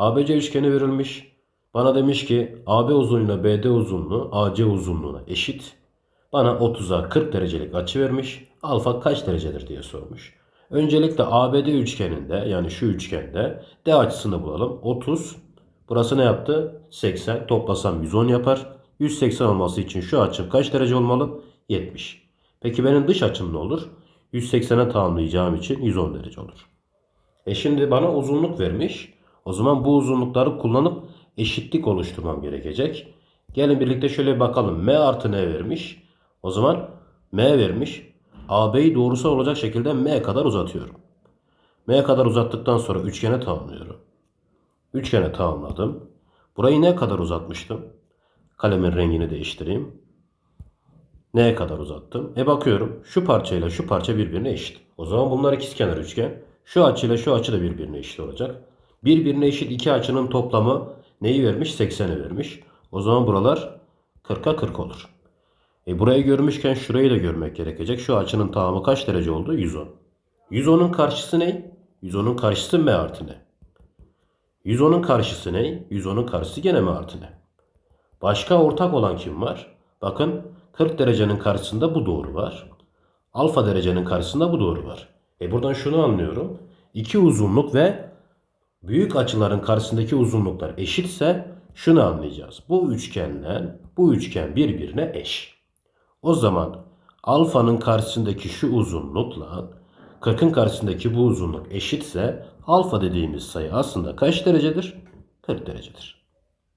ABC üçgeni verilmiş. Bana demiş ki AB uzunluğuyla BD uzunluğu AC uzunluğuna eşit. Bana 30'a 40 derecelik açı vermiş. Alfa kaç derecedir diye sormuş. Öncelikle ABD üçgeninde yani şu üçgende D açısını bulalım. 30. Burası ne yaptı? 80. Toplasam 110 yapar. 180 olması için şu açım kaç derece olmalı? 70. Peki benim dış açım ne olur? 180'e tamamlayacağım için 110 derece olur. E şimdi bana uzunluk vermiş. O zaman bu uzunlukları kullanıp eşitlik oluşturmam gerekecek. Gelin birlikte şöyle bakalım. M artı ne vermiş? O zaman M vermiş. AB'yi doğrusal olacak şekilde M kadar uzatıyorum. M kadar uzattıktan sonra üçgene tamamlıyorum. Üçgene tamamladım. Burayı ne kadar uzatmıştım? Kalemin rengini değiştireyim. Neye kadar uzattım? E bakıyorum şu parçayla şu parça birbirine eşit. O zaman bunlar ikizkenar üçgen. Şu açıyla şu açı da birbirine eşit olacak. Birbirine eşit iki açının toplamı neyi vermiş? 80'i vermiş. O zaman buralar 40'a 40 olur. E burayı görmüşken şurayı da görmek gerekecek. Şu açının tamamı kaç derece oldu? 110. 110'un karşısı ne? 110'un karşısı m artı ne? 110'un karşısı ne? 110'un karşısı gene m artı ne? Başka ortak olan kim var? Bakın 40 derecenin karşısında bu doğru var. Alfa derecenin karşısında bu doğru var. E buradan şunu anlıyorum. İki uzunluk ve büyük açıların karşısındaki uzunluklar eşitse şunu anlayacağız. Bu üçgenle bu üçgen birbirine eş. O zaman alfanın karşısındaki şu uzunlukla 40'ın karşısındaki bu uzunluk eşitse alfa dediğimiz sayı aslında kaç derecedir? 40 derecedir.